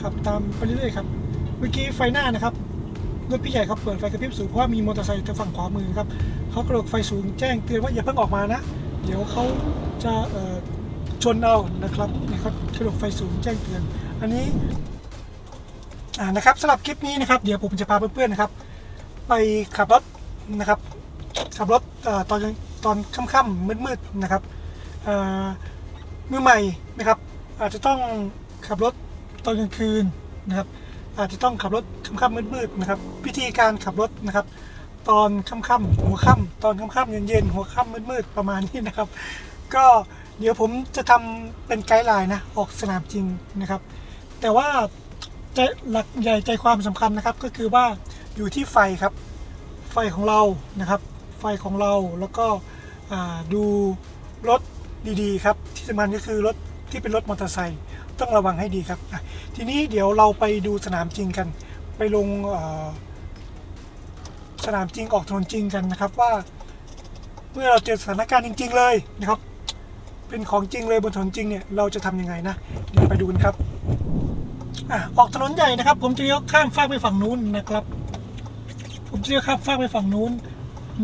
ขับตามไปเรื่อยๆครับ เมื่อกี้ไฟหน้านะครับรถพี่ใหญ่เขาเปิดไฟกระพริบสูงเพราะว่ามีมอเตอร์ไซค์ทางฝั่งขวามือครับเขากระโดดไฟสูงแจ้งเตือนว่าอย่าเพิ่งออกมานะ เดี๋ยวเขาจะชนเอานะครับนี่ครับกระโดดไฟสูงแจ้งเตือน อันนี้อ่านะครับสำหรับคลิปนี้นะครับเดี๋ยวผมจะพาเพื่อนๆนะครับ ไปขับรถนะครับขับรถตอนตอนค่ำๆมืดๆนะครับเมือใหม่นะครับ อาจจะต้องขับรถ ตอนกลางคืนนะครับ อาจจะต้องขับรถค่ำๆมืดๆนะครับวิธีการขับรถนะครับ ตอนค่ำๆหัวค่ำตอนค่ำๆเย็นๆหัวค่ำมืดๆประมาณนี้นะครับ ก็เดี๋ยวผมจะทำเป็นไกด์ไลน์นะออกสนามจริงนะครับ แต่ว่าใจหลักใหญ่ใจความสำคัญนะครับ ก็คือว่าอยู่ที่ไฟครับ ไฟของเรานะครับ ไฟของเราแล้วก็ดูรถดีๆครับ ที่สำคัญก็คือรถที่เป็นรถมอเตอร์ไซค์ ต้องระวังให้ดีครับทีนี้เดี๋ยวเราไปดูสนามจริงกัน ไปลงสนามจริงออกถนนจริงกันนะครับว่า เมื่อเราเจอสถานการณ์จริง ๆ เลยนะครับ เป็นของจริงเลยบนถนนจริงเนี่ยเราจะทำยังไงนะเดี๋ยวไปดูกันครับอะออกถนนใหญ่นะครับ ผมจะเลี้ยวข้ามฟากไปฝั่งนู้นนะครับ ผมจะเลี้ยวข้ามฟากไปฝั่งนู้น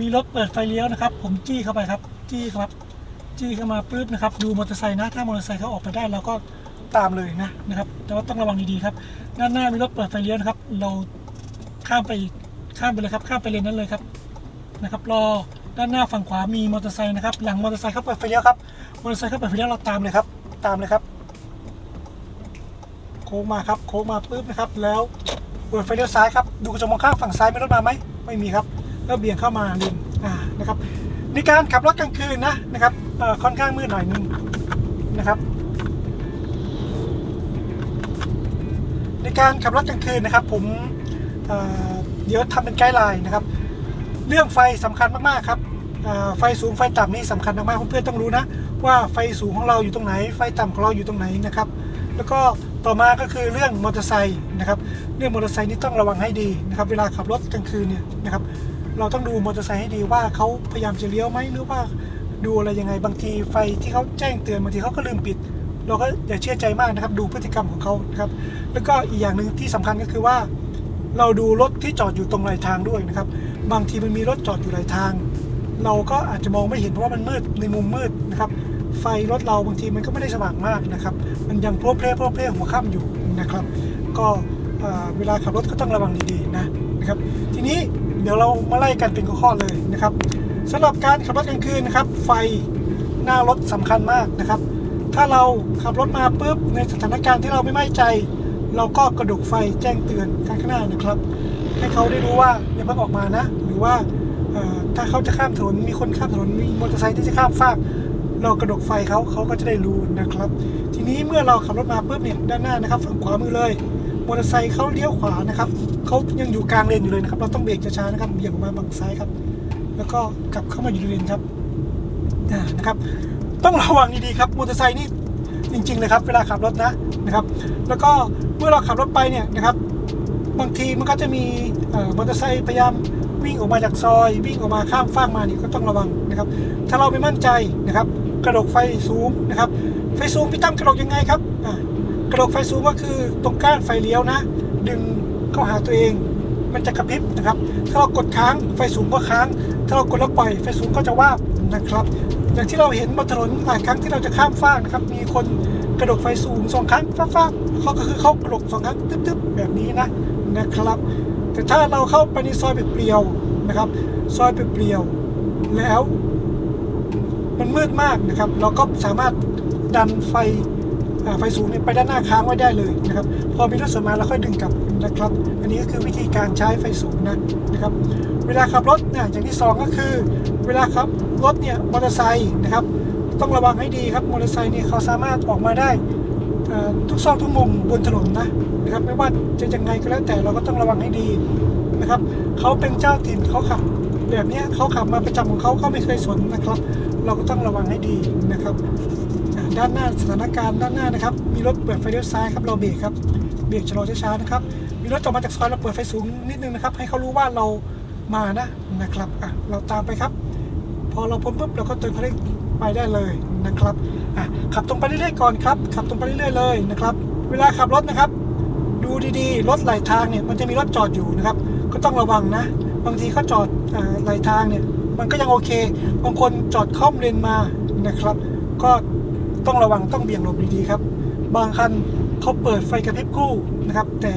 มีรถเปิดไฟเลี้ยวนะครับ ผมจี้เข้าไปครับ จี้ครับ จี้เข้ามาปุ๊บนะครับ ดูมอเตอร์ไซค์นะ ถ้ามอเตอร์ไซค์เขาออกไปได้เราก็ ตามเลยนะนะครับ แต่ว่าต้องระวังดีๆครับด้านหน้ามีรถเปิดไฟเลี้ยวนะครับ เราข้ามไปข้ามไปเลยครับ ข้ามไปเลนนั้นเลยครับนะครับ รอด้านหน้าฝั่งขวามีมอเตอร์ไซค์นะครับ หลังมอเตอร์ไซค์เขาเปิดไฟเลี้ยวครับมอเตอร์ไซค์เขาเปิดไฟเลี้ยวเราตามเลยครับ ตามเลยครับ โค้งมาครับ โค้งมาปุ๊บนะครับ แล้วเปิดไฟเลี้ยวซ้ายครับ ดูกระจกมองข้างฝั่งซ้ายมีรถมาไหมไม่มีครับแล้วเบี่ยงเข้ามาเลนอ่านะครับในการขับรถกลางคืนนะนะครับค่อนข้างมืดหน่อยนึงนะครับ ในการขับรถกลางคืนนะครับ ผมเเดี๋ยวทำเป็นไกด์ไลน์นะครับ เรื่องไฟสำคัญมากๆครับไฟสูงไฟต่ำนี่สำคัญมากๆเพื่อนๆต้องรู้นะ ว่าไฟสูงของเราอยู่ตรงไหน ไฟต่ำของเราอยู่ตรงไหนนะครับ แล้วก็ต่อมาก็คือเรื่องมอเตอร์ไซค์นะครับ เรื่องมอเตอร์ไซค์นี่ต้องระวังให้ดีนะครับ เวลาขับรถกลางคืนเนี่ยนะครับ เราต้องดูมอเตอร์ไซค์ให้ดีว่าเขาพยายามจะเลี้ยวไหมหรือว่าดูอะไรยังไงบางทีไฟที่เขาแจ้งเตือนบางทีเขาก็ลืมปิด เราก็อย่าเชื่อใจมากนะครับ ดูพฤติกรรมของเขาครับ แล้วก็อีกอย่างหนึ่งที่สำคัญก็คือว่า เราดูรถที่จอดอยู่ตรงไหลทางด้วยนะครับ บางทีมันมีรถจอดอยู่ไหลทาง เราก็อาจจะมองไม่เห็นเพราะว่ามันมืดในมุมมืดนะครับ ไฟรถเราบางทีมันก็ไม่ได้สว่างมากนะครับ มันยังโพลเพลโพลเพลหัวค่ำอยู่นะครับ ก็เวลาขับรถก็ต้องระวังดีๆนะนะครับ ทีนี้เดี๋ยวเรามาไล่กันเป็นข้อเลยนะครับสำหรับการขับรถกลางคืนนะครับ ไฟหน้ารถสำคัญมากนะครับ ถ้าเราขับรถมาปุ๊บในสถานการณ์ที่เราไม่มั่นใจ เราก็กระดกไฟแจ้งเตือนข้างหน้านะครับ ให้เขาได้รู้ว่าอย่าเพิ่งออกมานะ หรือว่าถ้าเขาจะข้ามถนนมีคนข้ามถนนมีมอเตอร์ไซค์ที่จะข้ามฟากเรากระดกไฟเขาเขาก็จะได้รู้นะครับ ทีนี้เมื่อเราขับรถมาปุ๊บเนี่ยด้านหน้านะครับ ฝั่งขวามือเลยมอเตอร์ไซค์เขาเลี้ยวขวานะครับเขายังอยู่กลางเลนอยู่เลยนะครับ เราต้องเบรกช้าๆนะครับเบี่ยงออกมาฝั่งซ้ายครับ แล้วก็กลับเข้ามาอยู่ในเลนครับนะครับ ต้องระวังดีๆครับมอเตอร์ไซค์นี่จริงๆเลยครับเวลาขับรถนะนะครับ แล้วก็เมื่อเราขับรถไปเนี่ยนะครับบางทีมันก็จะมีมอเตอร์ไซค์พยายามวิ่งออกมาจากซอย วิ่งออกมาข้ามฟากมานี่ก็ต้องระวังนะครับ ถ้าเราไม่มั่นใจนะครับ กระดกไฟสูงนะครับ ไฟสูงพี่ตั้มกระดกยังไงครับกระดกไฟสูงก็คือตรงก้านไฟเลี้ยวนะ ดึงเข้าหาตัวเอง มันจะกระพริบนะครับ ถ้าเรากดค้างไฟสูงก็ค้าง ถ้าเรากดแล้วปล่อยไฟสูงก็จะว่านะครับ อย่างที่เราเห็นบนถนนหลายครั้งที่เราจะข้ามฟากนะครับ มีคนกระโดกไฟสูงสองครั้งฟ้าๆเขาก็คือเขากระโดกสองครั้งตึ๊บๆแบบนี้นะนะครับ แต่ถ้าเราเข้าไปในซอยเปลี่ยวนะครับ ซอยเปลี่ยวแล้ว มันมืดมากนะครับ เราก็สามารถดันไฟ ไฟสูงไปด้านหน้าค้างไว้ได้เลยนะครับ พอมีรถสวนมาเราค่อยดึงกลับนะครับ อันนี้ก็คือวิธีการใช้ไฟสูงนะนะครับ เวลาขับรถเนี่ยอย่างที่สองก็คือ เวลาขับรถเนี่ยมอเตอร์ไซค์นะครับ ต้องระวังให้ดีครับมอเตอร์ไซค์เนี่ยเขาสามารถออกมาได้ทุกซอกทุกมุมบนถนนนะนะครับ ไม่ว่าจะยังไงก็แล้วแต่เราก็ต้องระวังให้ดีนะครับเขาเป็นเจ้าถิ่นเขาขับแบบนี้เขาขับมาประจำของเขาเขาไม่เคยสนนะครับ เราก็ต้องระวังให้ดีนะครับ ด้านหน้าสถานการณ์ด้านหน้านะครับ มีรถเปิดไฟเลี้ยวซ้ายครับเราเบรกครับเบรกชะลอช้าๆนะครับ มีรถจอดมาจากซอยเราเปิดไฟสูงนิดนึงนะครับ ให้เขารู้ว่าเรามานะนะครับอะเราตามไปครับ พอเราพ้นปุ๊บเราก็เติมคันเร่งไปได้เลยนะครับอะขับตรงไปเรื่อยๆก่อนครับขับตรงไปเรื่อยๆเลยนะครับ เวลาขับรถนะครับ ดูดีๆรถไหลทางเนี่ยมันจะมีรถจอดอยู่นะครับ ก็ต้องระวังนะ บางทีเขาจอดไหลทางเนี่ยมันก็ยังโอเค บางคนจอดค่อมเลนมานะครับ ก็ ต้องระวังต้องเบี่ยงหลบดีๆครับ บางคันเขาเปิดไฟกระพริบคู่นะครับ แต่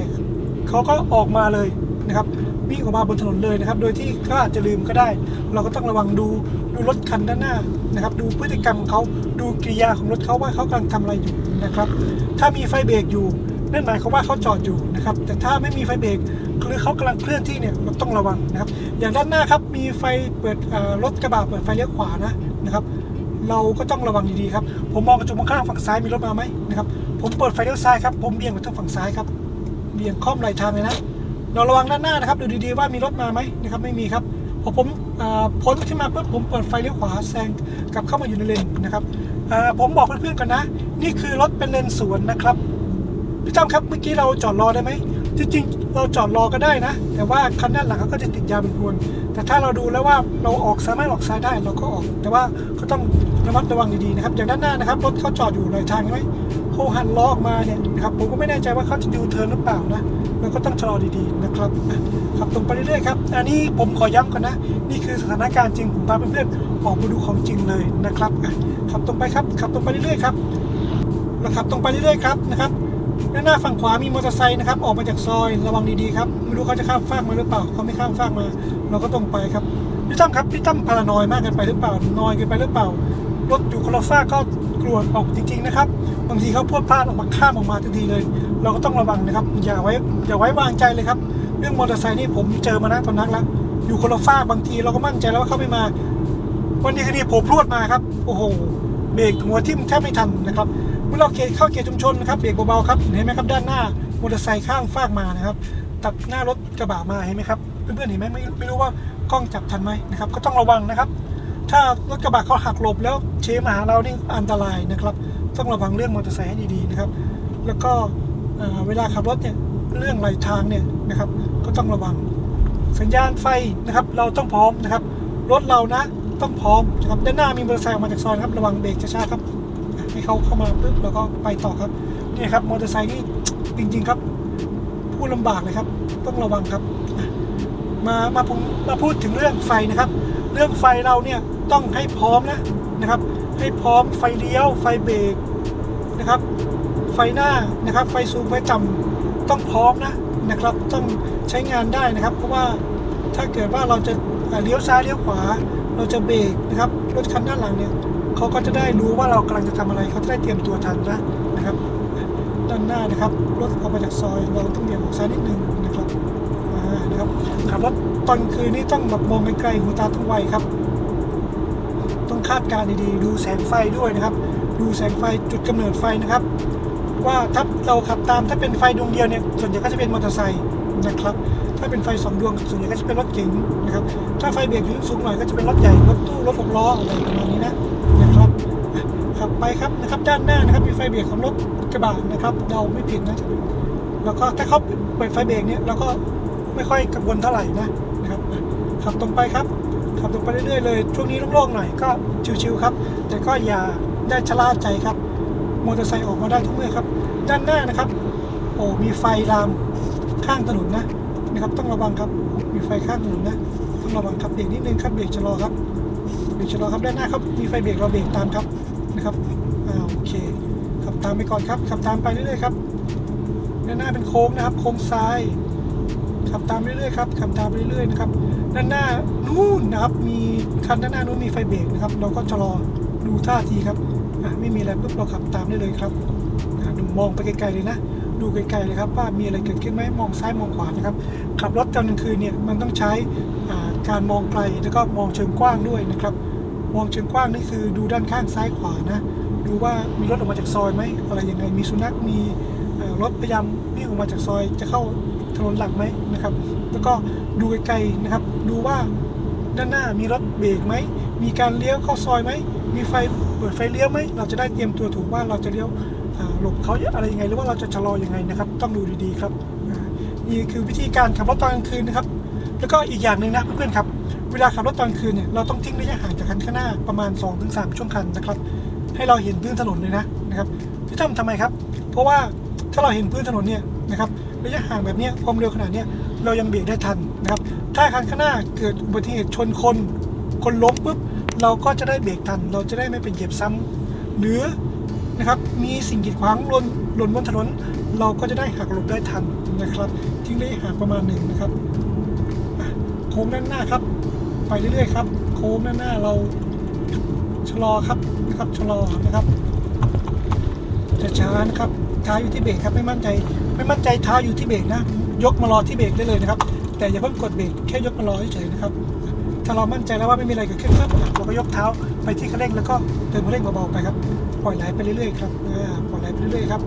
เขาก็ออกมาเลยนะครับวิ่งออกมาบนถนนเลยนะครับ โดยที่เขาอาจจะลืมก็ได้ เราก็ต้องระวังดูดูรถคันด้านหน้านะครับ ดูพฤติกรรมเขาดูกิริยาของรถเขาว่าเขากำลังทำอะไรอยู่นะครับ ถ้ามีไฟเบรกอยู่นั่นหมายความว่าเขาจอดอยู่นะครับ แต่ถ้าไม่มีไฟเบรกหรือเขากำลังเคลื่อนที่เนี่ยเราต้องระวังนะครับ อย่างด้านหน้าครับมีไฟเปิดรถกระบะเปิดไฟเลี้ยวขวานะนะครับ เราก็ต้องระวังดีๆครับ ผมมองกระจกมองข้างฝั่งซ้ายมีรถมาไหมนะครับ ผมเปิดไฟเลี้ยวซ้ายครับ ผมเบี่ยงไปทางฝั่งซ้ายครับ เบี่ยงค่อมไหลทางเลยนะ เราระวังด้านหน้านะครับ ดูดีๆว่ามีรถมาไหมนะครับ ไม่มีครับ พอผมอพ้นขึ้นมาปุ๊บผมเปิดไฟเลี้ยวขวาแซงกลับเข้ามาอยู่ในเลนนะครับ ผมบอกเพื่อนๆกันนะ นี่คือรถเป็นเลนสวนนะครับ พี่ตั้มครับ เมื่อกี้เราจอดรอได้ไหมจริงๆ เราจอดรอก็ได้นะ แต่ว่าคันด้านหลังเขาก็จะติดยาวเป็นพวน แต่ถ้าเราดูแล้วว่าเราออกสามารถออกซ้ายได้เราก็ออก แต่ว่าก็ต้องระมัดระวังดีๆนะครับ อย่างด้านหน้านะครับรถเขาจอดอยู่เลยทางใช่ไหมเขาหันล้อออกมาเนี่ยนะครับผมก็ไม่แน่ใจว่าเขาจะยูเทิร์นหรือเปล่านะเราก็ต้องชะลอดีๆนะครับขับตรงไปเรื่อยๆครับ อันนี้ผมขอย้ำก่อนนะ นี่คือสถานการณ์จริงผมพาเพื่อนๆออกมาดูของจริงเลยนะครับขับตรงไปครับขับตรงไปเรื่อยๆครับเราขับตรงไปเรื่อยๆครับนะครับ ด้านหน้าฝั่งขวามีมอเตอร์ไซค์นะครับ ออกมาจากซอยระวังดีๆครับ ไม่รู้เขาจะข้ามฟากมาหรือเปล่าเขาไม่ข้ามฟากมา เราก็ตรงไปครับพี่ตั้มครับพี่ตั้มพารานอยมากเกินไปหรือเปล่านอยเกินไปหรือเปล่ารถอยู่คนละฟากก็กลัวออกจริง ๆ นะครับบางทีเขาพูดพลาดออกมาข้ามออกมาทันทีเลย เราก็ต้องระวังนะครับ อย่าไว้อย่าไว้วางใจเลยครับเรื่องมอเตอร์ไซค์นี่ผมเจอมานะตอนนักแล้วอยู่คนละฟากบางทีเราก็มั่นใจแล้วว่าเขาไม่มา วันนี้คือนี่โผล่พรวดมาครับ โอ้โหเบรกหัวทิ่มแทบไม่ทันนะครับ เมื่อเราเกเข้าเกียร์ชุมชนนะครับเบรกเบาๆครับเห็นไหมครับด้านหน้ามอเตอร์ไซค์ข้างฟากมานะครับ ตัดหน้ารถกระบะมาเห็นไหมครับเพื่อนๆเห็นไหมไม่ไม่รู้ว่ากล้องจับทันไหมนะครับก็ต้องระวังนะครับ ถ้ารถกระบะเขาหักหลบแล้วเชมาหาเรานี่อันตรายนะครับ ต้องระวังเรื่องมอเตอร์ไซค์ให้ดีๆนะครับ แล้วก็เวลาขับรถเนี่ยเรื่องไหลทางเนี่ยนะครับก็ต้องระวัง สัญญาณไฟนะครับ เราต้องพร้อมนะครับรถเรานะต้องพร้อมนะครับด้านหน้ามีมอเตอร์ไซค์ออกมาจากซอยครับระวังเบรกช้าๆครับ อ่เขาเข้ามาปุ๊บแล้วก็ไปต่อครับนี่ครับมอเตอร์ไซค์นี่จริง ๆครับพูดลำบากเลยครับ ต้องระวังครับ มามาผมมาพูดถึงเรื่องไฟนะครับ เรื่องไฟเราเนี่ยต้องให้พร้อมนะนะครับ ให้พร้อมไฟเลี้ยว ไฟเบรกนะครับ ไฟหน้านะครับ ไฟสูงไฟต่ำต้องพร้อมนะนะครับ ต้องใช้งานได้นะครับ เพราะว่าถ้าเกิดว่าเราจะเอ่อเลี้ยวซ้ายเลี้ยวขวา เราจะเบรกนะครับรถคันด้านหลังเนี่ย เขาก็จะได้รู้ว่าเรากำลังจะทำอะไรเขาจะได้เตรียมตัวทันนะนะครับ ด้านหน้านะครับรถออกมาจากซอยเราต้องเบี่ยงออกซ้ายนิดนึงนะครับอ่านะครับขับรถตอนคืนนี้ต้องแบบมองไกลๆหูตาต้องไวครับ ต้องคาดการณ์ดีๆ ดูแสงไฟด้วยนะครับ ดูแสงไฟจุดกำเนิดไฟนะครับ ว่าถ้าเราขับตามถ้าเป็นไฟดวงเดียวเนี่ยส่วนใหญ่ก็จะเป็นมอเตอร์ไซค์นะครับถ้าเป็นไฟสองดวงส่วนใหญ่ก็จะเป็นรถเก๋งนะครับ ถ้าไฟเบรกอยู่สูงหน่อยก็จะเป็นรถใหญ่ รถตู้ รถหกล้ออะไรประมาณนี้นะนะครับอะขับ ไปครับนะครับด้านหน้านะครับมีไฟเบรกของรถกระบะนะครับเราไม่ผิดนะจะเป็นแล้วก็ถ้าเขาเปิดไฟเบรกเนี่ยเราก็ไม่ค่อยกังวลเท่าไหร่นะนะครับขับตรงไปครับขับตรงไปเรื่อยๆเลยช่วงนี้โล่งๆหน่อยก็ชิวๆครับ แต่ก็อย่าได้ชะล่าใจครับมอเตอร์ไซค์ออกมาได้ทุกเมื่อครับ ด้านหน้านะครับ โอ้มีไฟลามข้างถนนนะนะครับ ต้องระวังครับมีไฟข้างถนนนะต้องระวังครับเบรกนิดนึงครับเบรกชะลอครับเบรกชะลอครับด้านหน้าครับมีไฟเบรกเราเบรกตามครับ นะครับอ่าโอเคขับตามไปก่อนครับขับตามไปเรื่อยๆครับด้านหน้าเป็นโค้งนะครับ โค้งซ้ายขับตามเรื่อยๆครับขับตามไปเรื่อยๆนะครับด้านหน้านู่นนะครับ มีคันด้านหน้านู้นมีไฟเบรกนะครับ เราก็ชะลอดูท่าทีครับอะไม่มีอะไรปุ๊บเราขับตามได้เลยครับอะดูมองไปไกลๆเลยนะ ดูไกลๆเลยครับว่ามีอะไรเกิดขึ้นไหมมองซ้ายมองขวานะครับ ขับรถตอนกลางคืนเนี่ยมันต้องใช้การมองไกลแล้วก็มองเชิงกว้างด้วยนะครับ มองเชิงกว้างนี่คือดูด้านข้างซ้ายขวานะ ดูว่ามีรถออกมาจากซอยไหมอะไรยังไง มีสุนัข มีรถพยายามวิ่งออกมาจากซอยจะเข้าถนนหลักไหมนะครับ แล้วก็ดูไกลๆนะครับ ดูว่าด้านหน้ามีรถเบรกไหม มีการเลี้ยวเข้าซอยไหม มีไฟเปิดไฟเลี้ยวไหม เราจะได้เตรียมตัวถูกว่าเราจะเลี้ยวหลบเขาอะไรยังไง หรือว่าเราจะชะลอยังไงนะครับ ต้องดูดีๆครับ นี่คือวิธีการขับรถตอนกลางคืนนะครับ แล้วก็อีกอย่างหนึ่งนะเพื่อนๆครับ เวลาขับรถตอนกลางคืนเนี่ยเราต้องทิ้งระยะห่างจากคันข้างหน้าประมาณ 2-3 ช่วงคันนะครับ ให้เราเห็นพื้นถนนเลยนะนะครับที่ทำทำไมครับ เพราะว่าถ้าเราเห็นพื้นถนนเนี่ยนะครับระยะห่างแบบนี้ความเร็วขนาดเนี้ยเรายังเบรกได้ทันนะครับ ถ้าคันข้างหน้าเกิดอุบัติเหตุชนคนคนล้มปุ๊บเราก็จะได้เบรกทัน เราจะได้ไม่เป็นเหยียบซ้ำหรือนะครับมีสิ่งกีดขวางหล่นหล่นบนถนน เราก็จะได้หักหลบได้ทันนะครับ ทิ้งระยะห่างประมาณหนึ่งนะครับโค้งด้านหน้าครับ ไปเรื่อยๆครับ โค้งด้าหน้าเราชะลอครับนะครับชะลอนะครับจะช้านะครับเท้าอยู่ที่เบรกครับไม่มั่นใจ ไม่มั่นใจเท้าอยู่ที่เบรกนะ ยกมารอที่เบรกได้เลยนะครับ แต่อย่าเพิ่งกดเบรกแค่ยกมารอเฉยๆนะครับ ถ้าเรามั่นใจแล้วว่าไม่มีอะไรเกิดขึ้นครับเราก็ยกเท้าไปที่คันเร่งแล้วก็เดินคันเร่งเบาๆไปครับปล่อยไหลไปเรื่อยๆครับปล่อยไหลไปเรื่อยๆครับ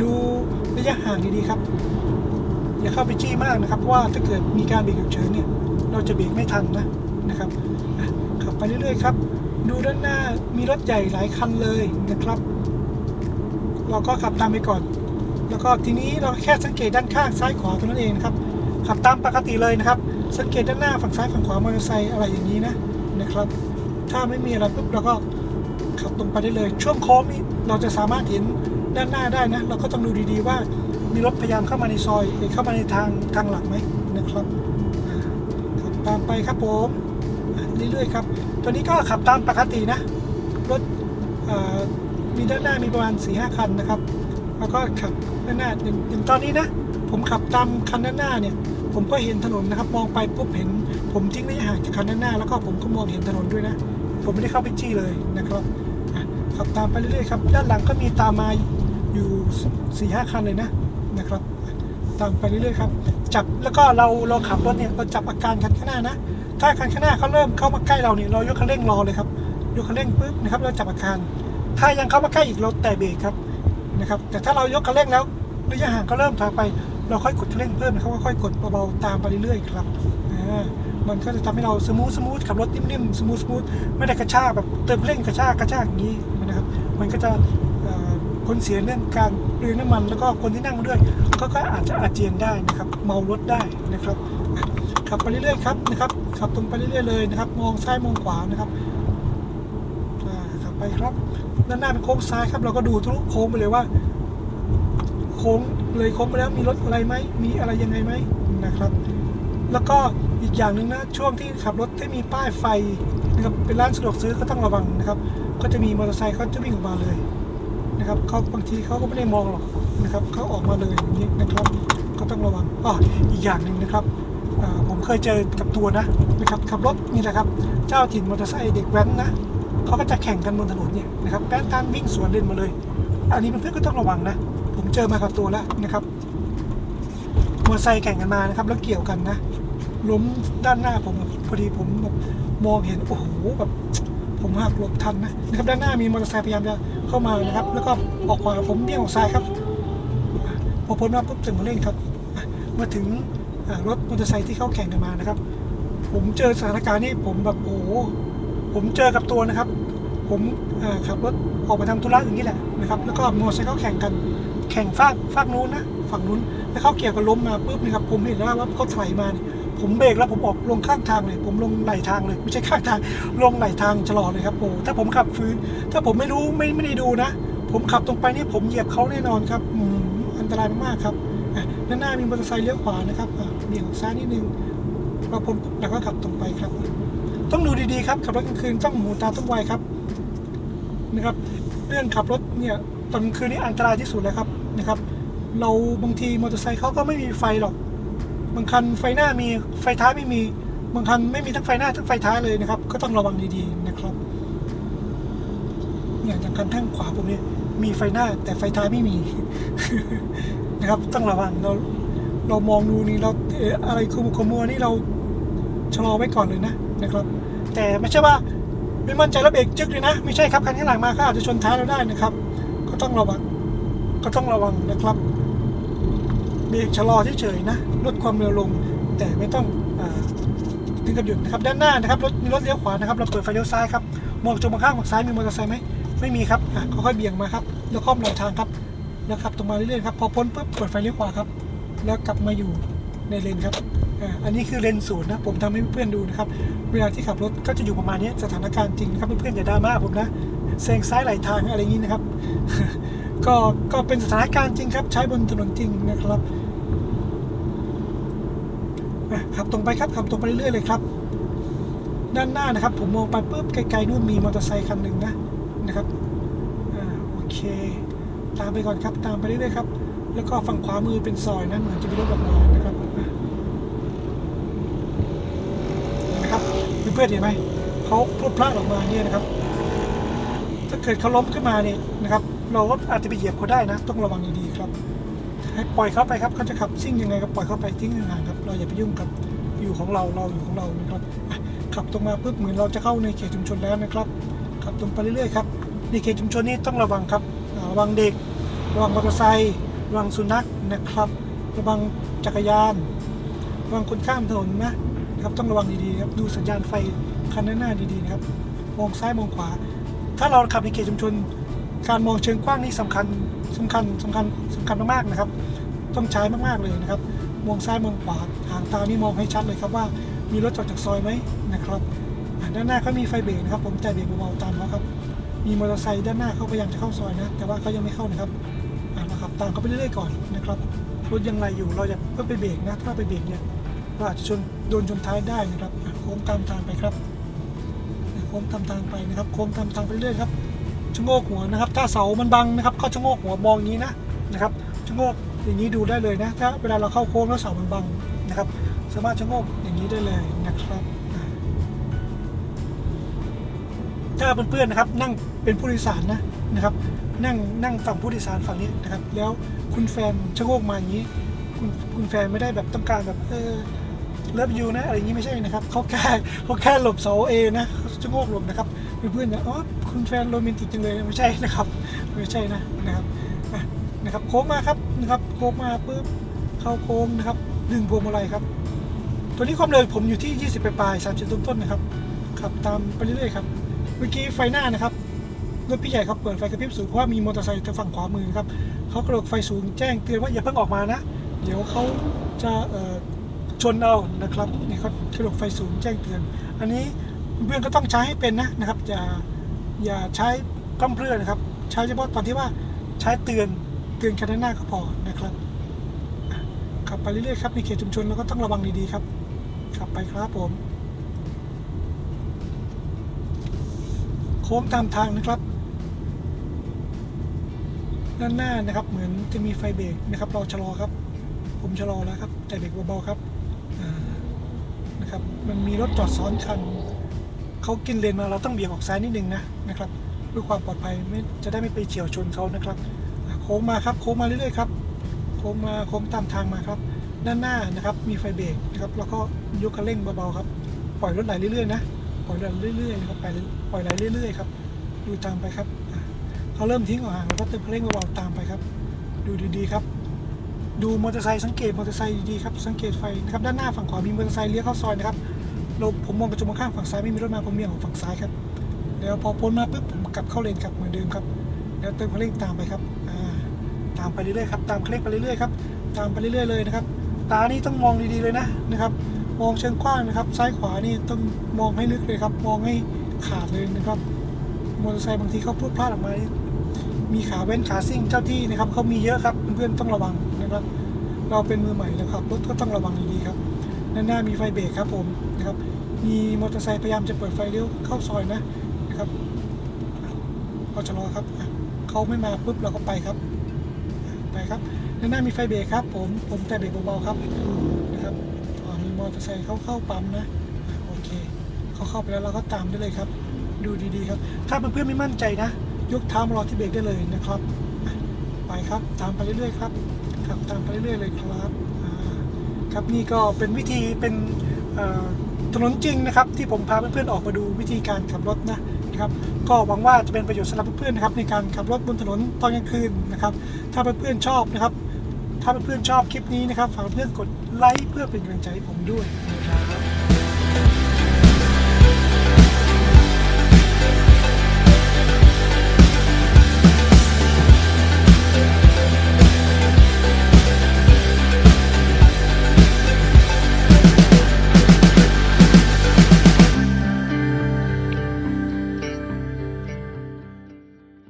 ดูระยะห่างดีๆครับ อย่าเข้าไปจี้มากนะครับเพราะว่าถ้าเกิดมีการเบรกฉุกเฉินเนี่ย เราจะเบรกไม่ทันนะนะครับขับไปเรื่อยๆครับ ดูด้านหน้ามีรถใหญ่หลายคันเลยนะครับ เราก็ขับตามไปก่อน แล้วก็ทีนี้เราแค่สังเกตด้านข้างซ้ายขวาตัวนั้นเองนะครับ ขับตามปกติเลยนะครับ สังเกตด้านหน้าฝั่งซ้ายฝั่งขวามอเตอร์ไซค์อะไรอย่างนี้นะนะครับ ถ้าไม่มีอะไรปุ๊บเราก็ขับตรงไปได้เลย ช่วงโค้งนี้เราจะสามารถเห็นด้านหน้าได้นะ เราก็ต้องดูดีๆว่ามีรถพยายามเข้ามาในซอยเข้ามาในทางทางหลักไหมนะครับ ตามไปครับผมเรื่อยๆครับ ตัวนี้ก็ขับตามปกตินะ รถมีด้านหน้ามีประมาณ4ีหคันนะครับ แล้วก็ขับด้านหน้าอย่างตอนนี้นะ ผมขับตามคันด้านหน้าเนี่ย ผมก็เห็นถนนนะครับ มองไปปุ๊บเห็น ผมทิ้งระยะห่างจากคันด้านหน้า แล้วก็ผมก็มองเห็นถนนด้วยนะ ผมไม่ได้เข้าไปจี้เลยนะครับขับตามไปเรื่อยๆครับ ด้านหลังก็มีตามมาอยู่สี่ห้าคันเลยนะนะครับ ตามไปเรื่อยๆครับจับแล้วก็เราเราขับรถเนี่ยเราจับอาการคันข้างหน้านะ ถ้าคันข้างหน้าเขาเริ่มเข้ามาใกล้เราเนี่ยเรายกคันเร่งรอเลยครับยกคันเร่งปุ๊บนะครับเราจับอาการ ถ้ายังเข้ามาใกล้อีกเราแตะเบรกครับนะครับ แต่ถ้าเรายกคันเร่งแล้วระยะห่างก็เริ่มถอยไป เราค่อยกดคันเร่งเพิ่มนะครับค่อยๆกดเบาๆตามไปเรื่อยๆครับอ่ามันก็จะทำให้เราสมูทสมูทขับรถนิ่มๆสมูทสมูทไม่ได้กระชากแบบเติมเร่งกระชากกระชากอย่างนี้นะครับ มันก็จะ ผลเสียเรื่องการเปลืองน้ำมัน แล้วก็คนที่นั่งมาด้วยก็ก็อาจจะอาเจียนได้นะครับ เมารถได้นะครับขับไปเรื่อยๆครับนะครับขับตรงไปเรื่อยๆเลยนะครับ มองซ้ายมองขวานะครับขับไปครับด้านหน้าเป็นโค้งซ้ายครับ เราก็ดูทะลุโค้งไปเลยว่า โค้งเลยโค้งไปแล้วมีรถอะไรไหมมีอะไรยังไงไหมนะครับ แล้วก็อีกอย่างหนึ่งนะช่วงที่ขับรถที่มีป้ายไฟนะครับเป็นร้านสะดวกซื้อก็ต้องระวังนะครับ ก็จะมีมอเตอร์ไซค์เขาจะวิ่งออกมาเลย นะครับเขาบางทีเขาก็ไม่ได้มองหรอกนะครับเขาออกมาเลยอย่างนี้นะครับก็ต้องระวังอ๋ออีกอย่างหนึ่งนะครับผมเคยเจอกับตัวนะนะครับขับรถนี่แหละครับ เจ้าถิ่นมอเตอร์ไซค์เด็กแว้นนะเขาก็จะแข่งกันบนถนนเนี่ยนะครับแป้นตันวิ่งสวนเลนมาเลย อันนี้เพื่อนๆก็ต้องระวังนะ ผมเจอมากับตัวแล้วนะครับมอเตอร์ไซค์แข่งกันมานะครับ แล้วเกี่ยวกันนะล้มด้านหน้าผมพอดีผมแบบมองเห็นโอ้โหแบบ ผมหักหลบทันนะนะครับด้านหน้ามีมอเตอร์ไซค์พยายามจะเข้ามานะครับ แล้วก็ออกขวาผมเบี่ยงออกซ้ายครับพอพ้นมาปุ๊บถึงมาเร่งครับมาถึงรถมอเตอร์ไซค์ที่เขาแข่งกันมานะครับ ผมเจอสถานการณ์นี้ผมแบบโอ้ผมเจอกับตัวนะครับ ผมขับรถออกไปทำธุระอย่างนี้แหละนะครับ แล้วก็มอเตอร์ไซค์เขาแข่งกันแข่งฟากฟากนู้นนะฝั่งนู้นแล้วเขาเกี่ยวกับล้มมาปุ๊บนะครับผมเห็นแล้วว่าเขาถลายมาเนี่ย ผมเบรกแล้วผมออกลงข้างทางเลย ผมลงไหลทางเลย ไม่ใช่ข้างทาง ลงไหลทางชะลอเลยครับโอ้ถ้าผมขับฟื้น ถ้าผมไม่รู้ไม่ไม่ได้ดูนะ ผมขับตรงไปนี่ผมเหยียบเขาแน่นอนครับอันตรายมากๆครับด้านหน้ามีมอเตอร์ไซค์เลี้ยวขวานะครับเบี่ยงซ้ายนิดนึงพอผมแล้วก็ขับตรงไปครับ ต้องดูดีๆครับขับรถกลางคืนต้องหูตาต้องไวครับนะครับ เรื่องขับรถเนี่ยตอนกลางคืนนี่อันตรายที่สุดเลยครับนะครับ เราบางทีมอเตอร์ไซค์เขาก็ไม่มีไฟหรอก บางคันไฟหน้ามีไฟท้ายไม่มี บางคันไม่มีทั้งไฟหน้าทั้งไฟท้ายเลยนะครับ ก็ต้องระวังดีๆนะครับอย่างอย่างคันข้างขวาผมเนี่ยมีไฟหน้าแต่ไฟท้ายไม่มีนะครับ ต้องระวังเราเรามองดูนี่เราเอออะไรคุมขมัวนี่เราชะลอไว้ก่อนเลยนะนะครับ แต่ไม่ใช่ว่าไม่มั่นใจแล้วเบรกจึกเลยนะ ไม่ใช่ครับคันข้างหลังมาเขาอาจจะชนท้ายเราได้นะครับ ก็ต้องระวังก็ต้องระวังนะครับ เบรกชะลอเฉยๆนะลดความเร็วลงแต่ไม่ต้องอถึงกับหยุดนะครับด้านหน้านะครับรถมีรถเลี้ยวขวานะครับเราเปิดไฟเลี้ยวซ้ายครับมองจงมาข้างฝั่งซ้ายมีมอเตอร์ไซค์ไหมไม่มีครับอะค่อยๆเบี่ยงมาครับแล้วค่อมไหลทางครับแล้วขับตรงมาเรื่อยๆครับพอพ้นปุ๊บเปิดไฟเลี้ยวขวาครับ แล้วกลับมาอยู่ในเลนครับอ่าอันนี้คือเลนศูนย์นะผมทำให้เพื่อนดูนะครับเวลาที่ขับรถก็จะอยู่ประมาณนี้สถานการณ์จริงนะครับเพื่อนๆอย่าดราม่าผมนะแซงซ้ายไหลทางอะไรอย่างนี้นะครับ ก็ก็เป็นสถานการณ์จริงครับ ใช้บนถนนจริงนะครับ ขับตรงไปครับขับตรงไปเรื่อยๆเลยครับ ด้านหน้านะครับ ผมมองไปปุ๊บไกลๆนู่นมีมอเตอร์ไซค์คันหนึ่งนะนะครับอ่าโอเค ตามไปก่อนครับตามไปเรื่อยๆครับ แล้วก็ฝั่งขวามือเป็นซอยนะเหมือนจะมีรถออกมานะครับอะครับเพื่อนๆเห็นไหมเขาพลุดพลาดออกมาเนี่ยนะครับ ถ้าเกิดเขาล้มขึ้นมาเนี่ยนะครับ เราก็อาจจะไปเหยียบเขาได้นะ ต้องระวังดีๆครับ ให้ปล่อยเขาไปครับเขาจะขับซิ่งยังไงก็ปล่อยเขาไปทิ้งห่างครับ เราอย่าไปยุ่งกับอยู่ของเราเราอยู่ของเรานะครับขับตรงมาปุ๊บเหมือนเราจะเข้าในเขตชุมชนแล้วนะครับขับตรงไปเรื่อยๆครับในเขตชุมชนนี้ต้องระวังครับระวังเด็กระวังมอเตอร์ไซค์ระวังสุนัขนะครับ ระวังจักรยานระวังคนข้ามถนนนะครับต้องระวังดีๆครับดูสัญญาณไฟคันหน้าดีๆนะครับมองซ้ายมองขวา ถ้าเราขับในเขตชุมชน การมองเชิงกว้างนี่สำคัญ สำคัญสำคัญสำคัญมากๆนะครับ ต้องใช้มากๆเลยนะครับ มองซ้ายมองขวาหางตานี่มองให้ชัดเลยครับว่ามีรถจอดจากซอยไหมนะครับด้านหน้าก็มีไฟเบรกนะครับ ผมแต่เบรกเบาๆตามเขาครับมีมอเตอร์ไซค์ด้านหน้าเขาพยายามจะเข้าซอยนะ แต่ว่าเขายังไม่เข้านะครับอ่าเราขับตามเขาไปเรื่อยๆก่อนนะครับรถยังไรอยู่เราจะเพิ่มไปเบรกนะ ถ้าไปเบรกเนี่ยเราอาจจะชนโดนชนท้ายได้นะครับโค้งตามทางไปครับโค้งตามทางไปนะครับโค้งตามทางไปเรื่อยๆครับ ชะโงกหัวนะครับ ถ้าเสามันบังนะครับ ก็ชะโงกหัวมองอย่างนี้นะนะครับชะโงกอย่างนี้ดูได้เลยนะ ถ้าเวลาเราเข้าโค้งแล้วเสามันบังนะครับ สามารถชะโงกอย่างนี้ได้เลยนะครับถ้าเพื่อนๆนะครับ นั่งเป็นผู้โดยสารนะนะครับ นั่งนั่งฝั่งผู้โดยสารฝั่งนี้นะครับ แล้วคุณแฟนชะโงกมาอย่างนี้ คุณคุณแฟนไม่ได้แบบต้องการแบบเออเลิฟยูนะอะไรอย่างนี้ไม่ใช่นะครับเขาแค่เขาแค่หลบเสาเอนะชะโงกหลบนะครับ เพื่อนๆเนี่ยอ๋อคุณแฟนโรแมนติกจังเลยไม่ใช่นะครับ ไม่ใช่นะนะครับนะครับโค้งมาครับนะครับโค้งมาปุ๊บเข้าโค้งนะครับดึงพวงมาลัยครับ ตัวนี้ความเร็วผมอยู่ที่ 20 ปลายๆ30 ต้นๆนะครับขับตามไปเรื่อยๆครับเมื่อกี้ไฟหน้านะครับรถพี่ใหญ่เขาเปิดไฟกระพริบสูงเพราะว่ามีมอเตอร์ไซค์ทางฝั่งขวามือครับเขากระโดดไฟสูงแจ้งเตือนว่าอย่าเพิ่งออกมานะ เดี๋ยวเขาจะชนเอานะครับนี่เขากระโดดไฟสูงแจ้งเตือน อันนี้ เพื่อนก็ต้องใช้ให้เป็นนะนะครับอย่าอย่าใช้พร่ำเพรื่อนะครับ ใช้เฉพาะตอนที่ว่าใช้เตือนเตือนคันหน้าก็พอนะครับขับไปเรื่อยๆครับในเขตชุมชนเราก็ต้องระวังดีๆครับขับไปครับผม โค้งตามทางนะครับด้านหน้านะครับ เหมือนจะมีไฟเบรกนะครับ เราชะลอครับ ผมชะลอแล้วครับแต่เบรกเบาๆครับนะครับ มันมีรถจอดซ้อนคัน เขากินเลนมาเราต้องเบี่ยงออกซ้ายนิดนึงนะนะครับเพื่อความปลอดภัยไม่จะได้ไม่ไปเฉียวชนเขานะครับ โค้งมาครับโค้งมาเรื่อยๆครับโค้งมาโค้งตามทางมาครับ ด้านหน้านะครับมีไฟเบรกนะครับแล้วก็ยกคันเร่งเบาๆครับปล่อยรถไหลเรื่อยๆนะปล่อยรถเรื่อยๆนะครับไปปล่อยไหลเรื่อยๆครับดูตามไปครับเขาเริ่มทิ้งออกห่างแล้วก็เติมคันเร่งเบาๆตามไปครับ ดูดีๆครับ ดูมอเตอร์ไซค์สังเกตมอเตอร์ไซค์ดีๆครับสังเกตไฟนะครับด้านหน้าฝั่งขวามีมอเตอร์ไซค์เลี้ยวเข้าซอยนะครับ เราผมมองกระจกมองข้างฝั่งซ้ายไม่มีรถมาผมเบี่ยงออกฝั่งซ้ายครับแล้วพอพ้นมาปุ๊บผมกลับเข้าเลนกลับเหมือนเดิมครับ แล้วเติมคันเร่งตามไปครับตามไปเรื่อยๆครับตามคันเร่งไปเรื่อยๆครับตามไปเรื่อยๆเลยนะครับ ตานี่ต้องมองดีๆเลยนะนะครับ มองเชิงกว้างนะครับ ซ้ายขวานี่ต้องมองให้ลึกเลยครับ มองให้ขาดเลยนะครับมอเตอร์ไซค์บางทีเขาพลุดพลาดออกมามีขาเว้นขาซิ่งเจ้าที่นะครับเขามีเยอะครับเพื่อนๆต้องระวังนะครับ เราเป็นมือใหม่นะครับรถก็ต้องระวังดีๆครับด้านหน้ามีไฟเบรกครับผม นะครับ มีมอเตอร์ไซค์พยายามจะเปิดไฟเลี้ยวเข้าซอยนะนะครับเราชะลอครับเขาไม่มาปุ๊บเราก็ไปครับ ไปครับด้านหน้ามีไฟเบรกครับ ผมผมแต่เบรกเบาๆครับนะครับอ่ามีมอเตอร์ไซค์เข้าเข้าปั๊มนะโอเคเขาเข้าไปแล้วเราก็ตามได้เลยครับ ดูดีๆครับ ถ้าเพื่อนๆไม่มั่นใจนะ ยกเท้ามารอที่เบรกได้เลยนะครับ ไปครับตามไปเรื่อยๆครับครับตามไปเรื่อยๆเลยครับครับนี่ก็เป็นวิธีเป็นเอ่อ ถนนจริงนะครับที่ผมพาเพื่อนๆออกมาดูวิธีการขับรถนะนะครับก็หวังว่าจะเป็นประโยชน์สำหรับเพื่อนๆนะครับในการขับรถบนถนนตอนกลางคืนนะครับถ้าเพื่อนๆชอบนะครับถ้าเพื่อนๆชอบคลิปนี้นะครับฝากเพื่อนกดไลค์เพื่อเป็นกำลังใจให้ผมด้วยนะครับ